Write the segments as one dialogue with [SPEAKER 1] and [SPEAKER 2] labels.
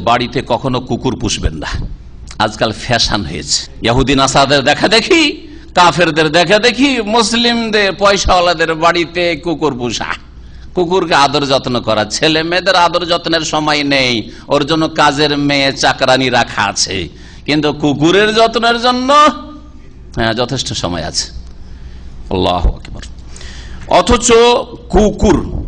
[SPEAKER 1] বাড়িতে কখনো কুকুর পুষবেন না। আজকাল ফ্যাশন হয়েছে। ইয়াহুদিন আসাদের দেখা দেখি, কাফেরদের দেখা দেখি, মুসলিমদের, পয়সাওয়ালাদের বাড়িতে কুকুর পুষা। কুকুরকে আদর যত্ন করা। ছেলে মেয়েদের আদর যত্নের সময় নেই, ওর জন্য কাজের মেয়ে চাকরানি রাখা আছে। কিন্তু কুকুরের যত্নের জন্য হ্যাঁ যথেষ্ট সময় আছে। অথচ কুকুর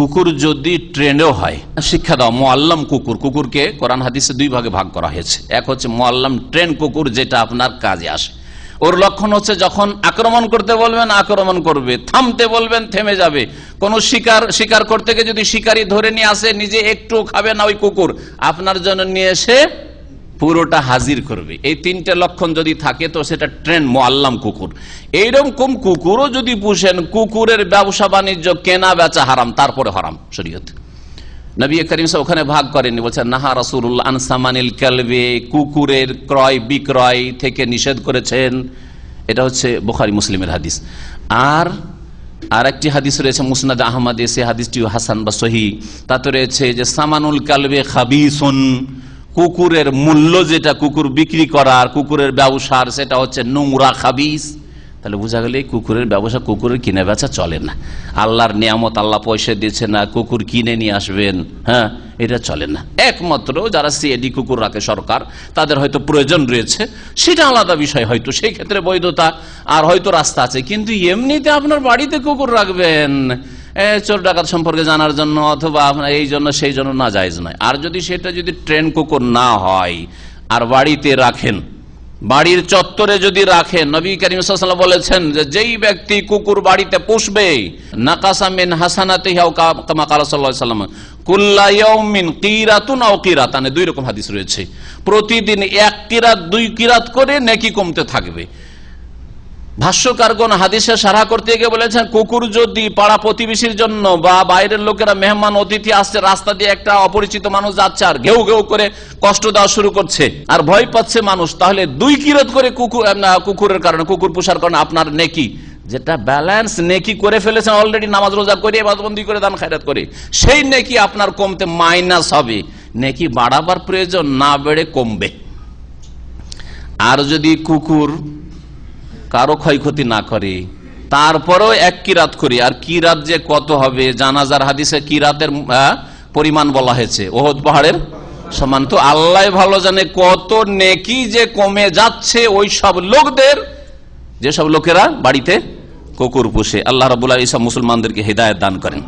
[SPEAKER 1] কুকুর যদি ট্রেনেও হয়, শিক্ষা দাও মোয়াল্লাম কুকুর। কুকুরকে কোরআন হাদিসে দুই ভাগে ভাগ করা হয়েছে। এক হচ্ছে মোয়াল্লাম ট্রেন কুকুর, যেটা আপনার কাজে আসে। ওর লক্ষণ হচ্ছে যখন আক্রমণ করতে বলবেন, আক্রমণ করবে। থামতে বলবেন, থেমে যাবে। কোন শিকার শিকার করতে গিয়ে যদি শিকারী ধরে নিয়ে আসে, নিজে একটু খাবে না ওই কুকুর। আপনার জন্য নিয়ে এসে পুরোটা হাজির করবে। এই তিনটে লক্ষণ যদি থাকে, তো সেটা ট্রেন মোয়াল্লাম কুকুর। এইরকম কুকুরও যদি পুষেন, কুকুরের ব্যবসা বাণিজ্য, কেনা বেচা হারাম, তারপরে হারাম শরীয়ত। নবী করিম সাহেব ওখানে ভাগ করেননি বলছেন, নাহা রাসুল্লাহ আনসামানিল কালবে, কুকুরের ক্রয়, বিক্রয় থেকে নিষেধ করেছেন। এটা হচ্ছে বুখারি মুসলিমের হাদিস। আর আর একটি হাদিস রয়েছে, মুসনাদ আহমদে, সে হাদিসটিও হাসান বা সহি তাতে রয়েছে যে, সামানুল কালবে খাবিসুন কুকুরের মূল্য যেটা কুকুর বিক্রি করার, কুকুরের ব্যবসার, সেটা হচ্ছে নোংরা খাবিস তাহলে বোঝা গেলে কুকুরের ব্যবসা কুকুরের কিনে বেচা চলে না। আল্লাহর নিয়ামত আল্লাহ পয়সা দিচ্ছে না, কুকুর কিনে নিয়ে আসবেন হ্যাঁ এটা চলে না। একমাত্র যারা সিএডি কুকুর রাখে সরকার, তাদের হয়তো প্রয়োজন রয়েছে, সেটা আলাদা বিষয় হয়তো, সেই ক্ষেত্রে বৈধতা, আর হয়তো রাস্তা আছে। কিন্তু এমনিতে আপনার বাড়িতে কুকুর রাখবেন চোর ডাকাত সম্পর্কে জানার জন্য অথবা আপনার এই জন্য, সেই জন্য না, জায়জ নয়। আর যদি সেটা যদি ট্রেন কুকুর না হয়, আর বাড়িতে রাখেন, বাড়ির চত্বরে যদি রাখেন, নবী করিম বলেছেন যে, যেই ব্যক্তি কুকুর বাড়িতে পুষবে নাকাসামিন হাসানাতে সাল্লাম কুল্লাউমিন কিরাতুন আও কিরাতানে দুই রকম হাদিস রয়েছে। প্রতিদিন এক কিরাত, দুই কিরাত করে নেকি কমতে থাকবে। ভাষ্যকারগণ হাদিসে সারা করতে গিয়ে বলেছেন, কুকুর যদি পাড়া প্রতিবেশীর জন্য বা বাইরের লোকেরা মেহমান অতিথি আসছে, রাস্তা দিয়ে একটা অপরিচিত মানুষ যাচ্ছে আর ঘেউ ঘেউ করে কষ্ট দেওয়া শুরু করছে আর ভয় পাচ্ছে মানুষ, তাহলে দুই কিরত করে কুকুর কুকুরের কারণে, কুকুর পোষার কারণে আপনার নেকি? যেটা ব্যালেন্স নেকি করে ফেলেছেন অলরেডি নামাজ রোজা করে বাদবন্দি করে, দান খায়রাত করে, সেই নেকি আপনার কমতে মাইনাস হবে। নেকি বাড়াবার প্রয়োজন না বেড়ে কমবে। আর যদি কুকুর কারও ক্ষয়ক্ষতি না করে। তারপরেও এক কিরাত করি। আর কিরাত যে কত হবে, জানাজার হাদিসে কিরাতের রাতের পরিমাণ বলা হয়েছে? ওহদ পাহাড়ের সমান তো আল্লাহ ভালো জানে কত নেকি যে কমে যাচ্ছে ওই সব লোকদের। যেসব লোকেরা বাড়িতে কুকুর পুষে। আল্লাহ রবুল্লাহ এইসব মুসলমানদেরকে হৃদায়ত দান করেন।